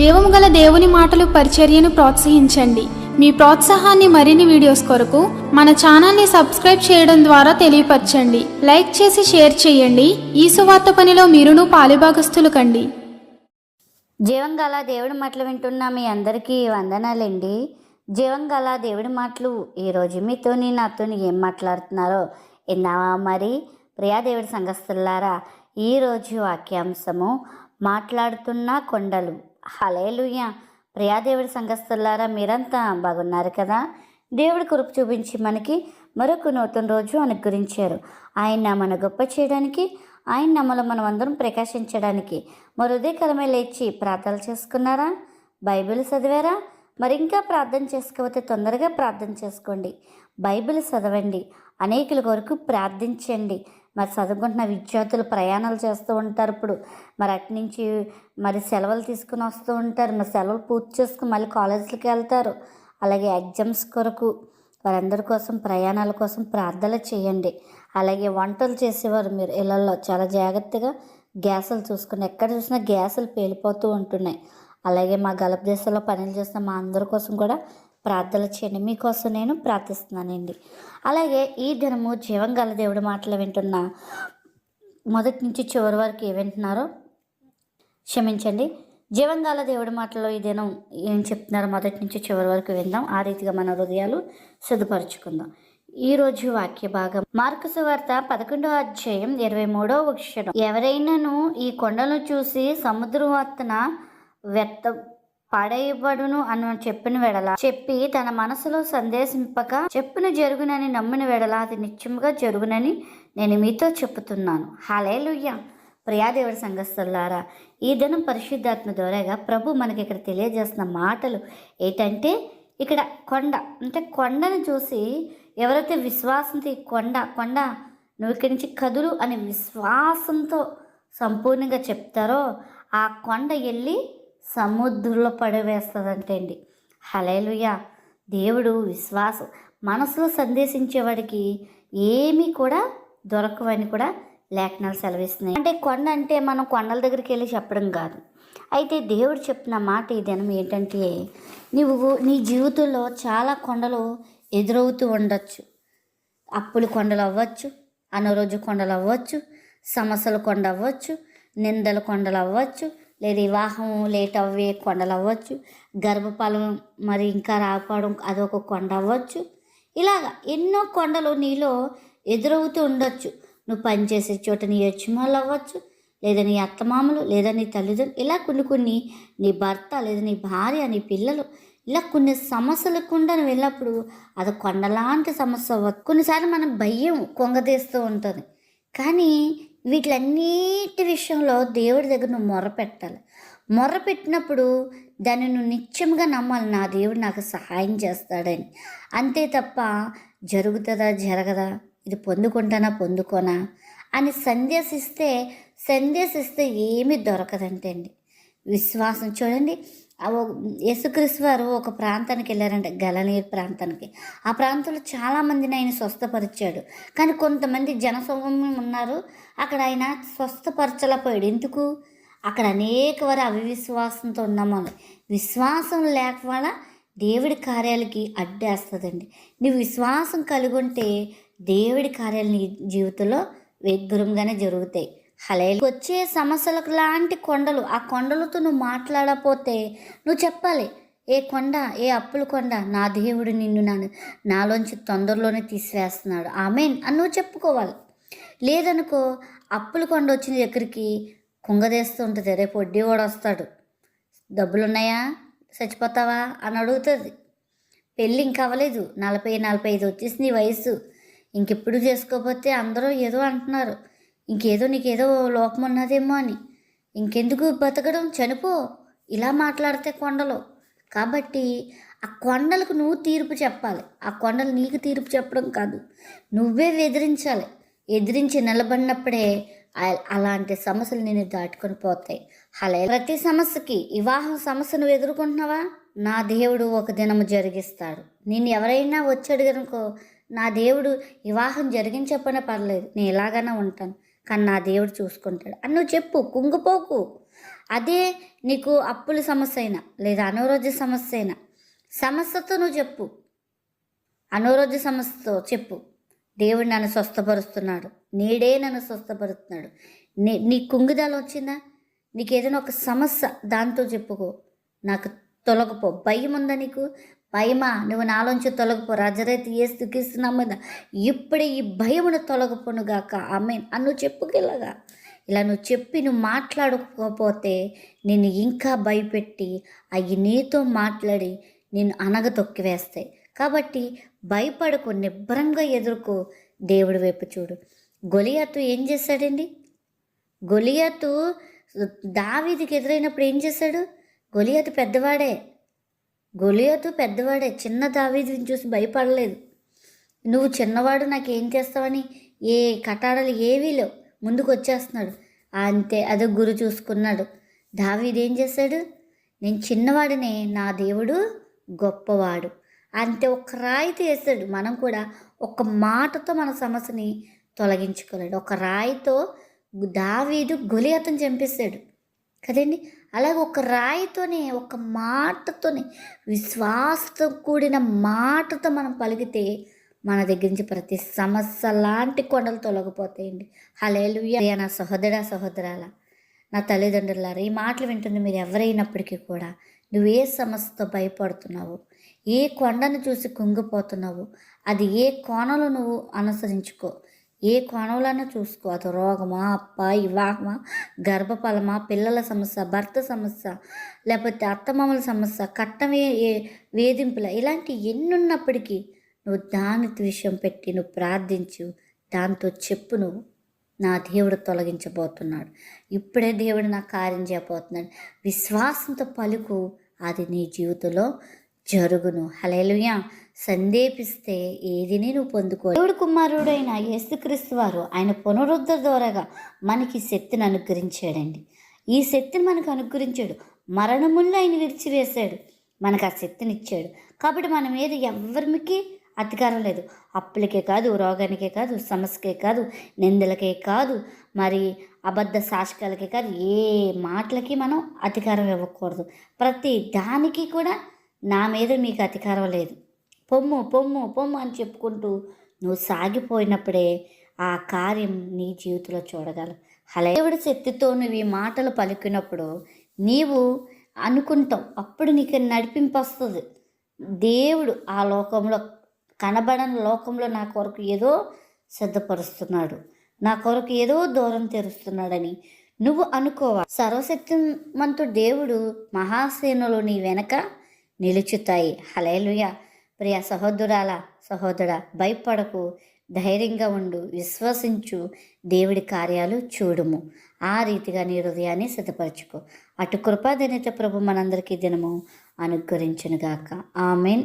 జీవము గల దేవుని మాటలు పరిచర్యను ప్రోత్సహించండి. మీ ప్రోత్సాహాన్ని మరిన్ని వీడియోస్ కొరకు మన ఛానల్ని సబ్స్క్రైబ్ చేయడం ద్వారా తెలియపరచండి. లైక్ చేసి షేర్ చేయండి. ఈ సువార్త పనిలో మీరును పాలుభాగస్తులు కండి. జీవం గల దేవుడి మాటలు వింటున్న మీ అందరికీ వందనాలండి. జీవం గల దేవుడి మాటలు ఈరోజు మీతోని నాతోని ఏం మాట్లాడుతున్నారో విన్నావా మరి? ప్రియా దేవుడి సంఘస్థులారా ఈరోజు వాక్యాంశము మాట్లాడుతున్న కొండలు. హలేలుయ్య ప్రియాదేవుడి సంఘస్థులారా మీరంతా బాగున్నారు కదా? దేవుడి కురుపు చూపించి మనకి మరొక నూతన రోజు అనుగ్రహించారు. ఆయన మన గొప్ప చేయడానికి ఆయన నమ్మలో మనం అందరం ప్రకాశించడానికి మరి ఉదయకాలమే లేచి ప్రార్థనలు చేసుకున్నారా? బైబిల్ చదివారా? మరి ఇంకా ప్రార్థన చేసుకోకపోతే తొందరగా ప్రార్థన చేసుకోండి. బైబిల్ చదవండి. అనేకుల కొరకు ప్రార్థించండి. మరి చదువుకుంటున్న విద్యార్థులు ప్రయాణాలు చేస్తూ ఉంటారు ఇప్పుడు. మరి అటు నుంచి మరి సెలవులు తీసుకుని వస్తూ ఉంటారు. మరి సెలవులు పూర్తి చేసుకుని మళ్ళీ కాలేజీలకు వెళ్తారు. అలాగే ఎగ్జామ్స్ కొరకు వారందరి కోసం ప్రయాణాల కోసం ప్రార్థనలు చేయండి. అలాగే వంటలు చేసేవారు మీరు ఇళ్ళల్లో చాలా జాగ్రత్తగా గ్యాసులు చూసుకుని ఎక్కడ చూసినా గ్యాసులు పేలిపోతూ ఉంటున్నాయి. అలాగే మా గల్ఫ్ దేశంలో పనులు చేస్తున్న మా అందరి కోసం కూడా ప్రార్థన చేయండి. మీకోసం నేను ప్రార్థిస్తున్నానండి. అలాగే ఈ దినము జీవం గల దేవుడి మాటలు వింటున్న మొదటి నుంచి చివరి వరకు ఏ వింటున్నారో క్షమించండి. జీవంగాల దేవుడి మాటలో ఈ దినం ఏం చెప్తున్నారో మొదటి నుంచి చివరి వరకు విందాం. ఆ రీతిగా మన హృదయాలు సిద్ధపరచుకుందాం. ఈరోజు వాక్య భాగం మార్కసు వార్త పదకొండో అధ్యాయం ఇరవై మూడో అక్షరం ఎవరైనాను ఈ కొండను చూసి సముద్రం సముద్రవర్తన వ్యర్థ పడేయబడును అని చెప్పిన వెడల. చెప్పి తన మనసులో సందేశింపక చెప్పున జరుగునని నమ్మిన వెడల అది నిత్యముగా జరుగునని నేను మీతో చెప్పుతున్నాను. హాలేలుయ్య ప్రియాదేవుడి సంఘస్థులారా ఈ దినం పరిశుద్ధాత్మ ద్వారాగా ప్రభు మనకి ఇక్కడ తెలియజేస్తున్న మాటలు ఏంటంటే ఇక్కడ కొండ అంటే కొండను చూసి ఎవరైతే విశ్వాసంతో ఈ కొండ కొండ నువ్వు ఇక్కడి నుంచి కదులు అనే విశ్వాసంతో సంపూర్ణంగా చెప్తారో ఆ కొండ వెళ్ళి సముద్రంలో పడవేస్తుందంటే అండి హలేలుయ దేవుడు విశ్వాసం. మనసులో సందేశించేవాడికి ఏమీ కూడా దొరకవని కూడా లేఖనాలు సెలవిస్తున్నాయి. అంటే కొండ అంటే మనం కొండల దగ్గరికి వెళ్ళి చెప్పడం కాదు. అయితే దేవుడు చెప్పిన మాట ఈ దినం ఏంటంటే నువ్వు నీ జీవితంలో చాలా కొండలు ఎదురవుతూ ఉండొచ్చు. అప్పులు కొండలు అవ్వచ్చు అనారోగ్య కొండలు అవ్వచ్చు సమస్యల కొండ అవ్వచ్చు నిందల కొండలు అవ్వచ్చు లేదా వివాహం లేట్ అవ్వే కొండలు అవ్వచ్చు గర్భఫలం మరి ఇంకా రాకపోవడం అదొక కొండ అవ్వచ్చు ఇలాగా ఎన్నో కొండలు నీలో ఎదురవుతూ ఉండొచ్చు. నువ్వు పనిచేసే చోట నీ యజమానులు అవ్వచ్చు లేదా నీ అత్తమామలు లేదా నీ తల్లిదండ్రులు ఇలా కొన్ని కొన్ని నీ భర్త లేదా నీ భార్య నీ పిల్లలు ఇలా కొన్ని సమస్యలు కూడా నువ్వు వెళ్ళినప్పుడు అది కొండలాంటి సమస్య అవ్వచ్చు కొన్నిసార్లు మనం భయం కొంగదీస్తూ ఉంటుంది. కానీ వీటిలన్నిటి విషయంలో దేవుడి దగ్గర నువ్వు మొరపెట్టాలి పెట్టాలి. పెట్టినప్పుడు దాన్ని నువ్వు నిత్యంగా నమ్మాలి నా దేవుడు నాకు సహాయం చేస్తాడని. అంతే తప్ప జరుగుతుందా జరగదా? ఇది పొందుకుంటానా పొందుకోనా? అని సందేశిస్తే సందేశిస్తే ఏమీ దొరకదంటే అండి విశ్వాసం చూడండి యేసుక్రీస్తు వారు ఒక ప్రాంతానికి వెళ్ళారంట గలనీర్ ప్రాంతానికి. ఆ ప్రాంతంలో చాలామందిని ఆయన స్వస్థపరిచాడు. కానీ కొంతమంది జనసమూహం ఉన్నారు. అక్కడ ఆయన స్వస్థపరచలేకపోయాడు. ఎందుకు? అక్కడ అనేక వారు అవివిశ్వాసంతో ఉన్నామని విశ్వాసం లేకపోవడం దేవుడి కార్యాలకి అడ్డేస్తుందండి. నీ విశ్వాసం కలిగి ఉంటే దేవుడి కార్యాలు నీ జీవితంలో వేగ్గురంగానే జరుగుతాయి. హలే వచ్చే సమస్యలకు లాంటి కొండలు ఆ కొండలతో నువ్వు మాట్లాడకపోతే నువ్వు చెప్పాలి. ఏ కొండ ఏ అప్పుల కొండ నా దేవుడు నిన్ను నా నాలోంచి తొందరలోనే తీసివేస్తున్నాడు. ఆమెన్ అని నువ్వు చెప్పుకోవాలి. లేదనుకో అప్పుల కొండ వచ్చిన దగ్గరికి కుంగదేస్తూ ఉంటుంది. రేపు వడ్డీ కూడా వస్తాడు. డబ్బులున్నాయా? చచ్చిపోతావా? అని అడుగుతుంది. పెళ్ళి ఇంకా అవ్వలేదు. నలభై నలభై ఐదు వచ్చేసింది నీ వయసు. ఇంకెప్పుడు చేసుకోకపోతే అందరూ ఏదో అంటున్నారు. ఇంకేదో నీకేదో లోపం ఉన్నదేమో అని. ఇంకెందుకు బతకడం? చనిపో. ఇలా మాట్లాడితే కొండలు. కాబట్టి ఆ కొండలకు నువ్వు తీర్పు చెప్పాలి. ఆ కొండలు నీకు తీర్పు చెప్పడం కాదు. నువ్వే ఎదిరించాలి. ఎదిరించి నిలబడినప్పుడే అలాంటి సమస్యలు నేను దాటుకొని పోతాయి. అలా ప్రతి సమస్యకి వివాహం సమస్య నువ్వు ఎదుర్కొంటున్నావా? నా దేవుడు ఒక దినము జరిగిస్తాడు. నేను ఎవరైనా వచ్చాడు కనుకో నా దేవుడు వివాహం జరిగించకపోయినా పర్లేదు. నేను ఇలాగైనా ఉంటాను. కానీ నా దేవుడు చూసుకుంటాడు. అని నువ్వు చెప్పు కుంగిపోకు. అదే నీకు అప్పుల సమస్య అయినా లేదా అనారోగ్య సమస్య అయినా సమస్యతో నువ్వు చెప్పు. అనారోగ్య సమస్యతో చెప్పు. దేవుడు నన్ను స్వస్థపరుస్తున్నాడు. నేడే నన్ను స్వస్థపరుస్తున్నాడు. నీ నీ కుంగిదాలు వచ్చిందా? నీకు ఏదైనా ఒక సమస్య దాంతో చెప్పుకో. నాకు తొలగపో. భయం ఉందా నీకు? భయమా? నువ్వు నాలోంచి తొలగపో. రజరైతే ఏ స్థితిస్తున్నాము ఇప్పుడే ఈ భయమును తొలగపోనుగాక ఆమె అన్ను చెప్పుకెళ్ళగా ఇలా నువ్వు చెప్పి నువ్వు మాట్లాడకపోతే నేను ఇంకా భయపెట్టి అవి నీతో మాట్లాడి నేను అనగ తొక్కివేస్తాయి కాబట్టి భయపడకు నిబ్బరంగా ఎదుర్కో దేవుడి వైపు చూడు. గొలియాతు ఏం చేశాడండి? గొలియాతు దావీదికి ఎదురైనప్పుడు ఏం చేశాడు? గొలియాతు పెద్దవాడే. గొలియాతు పెద్దవాడే చిన్న దావీదిని చూసి భయపడలేదు. నువ్వు చిన్నవాడు నాకేం చేస్తావని? ఏ కటాడలు ఏవీ లేవు. ముందుకు వచ్చేస్తున్నాడు అంతే అదో గురు చూసుకున్నాడు. దావీదు ఏం చేశాడు? నేను చిన్నవాడినే నా దేవుడు గొప్పవాడు. అంతే ఒక రాయితో వేసాడు మనం కూడా ఒక మాటతో మన సమస్యని తొలగించుకోలేడు. ఒక రాయితో దావీదు గొలియతను చంపేశాడు. కదండి? అలాగే ఒక రాయితోనే ఒక మాటతోనే విశ్వాసంతో కూడిన మాటతో మనం పలికితే మన దగ్గర నుంచి ప్రతి సమస్య లాంటి కొండలు తొలగిపోతాయండి. హలేలుయ్య నా సహోదర సహోదరాల నా తల్లిదండ్రులారా ఈ మాటలు వింటుంది మీరు ఎవరైనప్పటికీ కూడా నువ్వు ఏ సమస్యతో భయపడుతున్నావు ఏ కొండను చూసి కుంగిపోతున్నావు అది ఏ కోణంలో నువ్వు అనుసరించుకో ఏ కోణంలోనే చూసుకో. అది రోగమా అప్ప వివాహమా గర్భఫలమా పిల్లల సమస్య భర్త సమస్య లేకపోతే అత్తమామల సమస్య కట్టమే వేధింపుల ఇలాంటి ఎన్నున్నప్పటికీ నువ్వు దాని విషయం పెట్టి నువ్వు ప్రార్థించు. దాంతో చెప్పు నువ్వు. నా దేవుడు తొలగించబోతున్నాడు. ఇప్పుడే దేవుడు నా కార్యం చేయబోతున్నాడు. విశ్వాసంతో పలుకు. అది నీ జీవితంలో జరుగును. హలేలుయా సందేపిస్తే ఏదిని నువ్వు పొందుకో. దేవుడు కుమారుడైన యేసుక్రీస్తు వారు ఆయన పునరుద్ధ ద్వారాగా మనకి శక్తిని అనుగ్రహించాడండి. ఈ శక్తిని మనకు అనుగ్రహించాడు. మరణముల్లో ఆయన విడిచివేశాడు. మనకు ఆ శక్తిని ఇచ్చాడు. కాబట్టి మన మీద ఎవరికి అధికారం లేదు. అప్పులకే కాదు రోగానికే కాదు సమస్యకే కాదు నిందలకే కాదు మరి అబద్ధ సాక్షకాలకే కాదు ఏ మాటలకి మనం అధికారం ఇవ్వకూడదు. ప్రతి దానికి కూడా నా మీద మీకు అధికారం లేదు. పొమ్ము పొమ్ము పొమ్ము అని చెప్పుకుంటూ నువ్వు సాగిపోయినప్పుడే ఆ కార్యం నీ జీవితంలో చూడగలవు. అలా దేవుడి శక్తితో నువ్వు ఈ మాటలు పలికినప్పుడు నీవు అనుకుంటావు. అప్పుడు నీకు నడిపింపు వస్తుంది. దేవుడు ఆ లోకంలో కనబడని లోకంలో నా కొరకు ఏదో సిద్ధపరుస్తున్నాడు. నా కొరకు ఏదో దూరం తెరుస్తున్నాడని నువ్వు అనుకోవాలి. సర్వశక్తిమంతుడు దేవుడు మహాసేనలో నీ వెనక నిలుచుతాయి. హలేలుయ ప్రియ సహోదరాల సహోదర భయపడకు. ధైర్యంగా ఉండు. విశ్వసించు. దేవుడి కార్యాలు చూడుము. ఆ రీతిగా నీ హృదయాన్ని సిద్ధపరచుకో. అటు కృపాదనిత ప్రభు మనందరికీ దినము అనుగ్రహించునుగాక. ఆమెన్.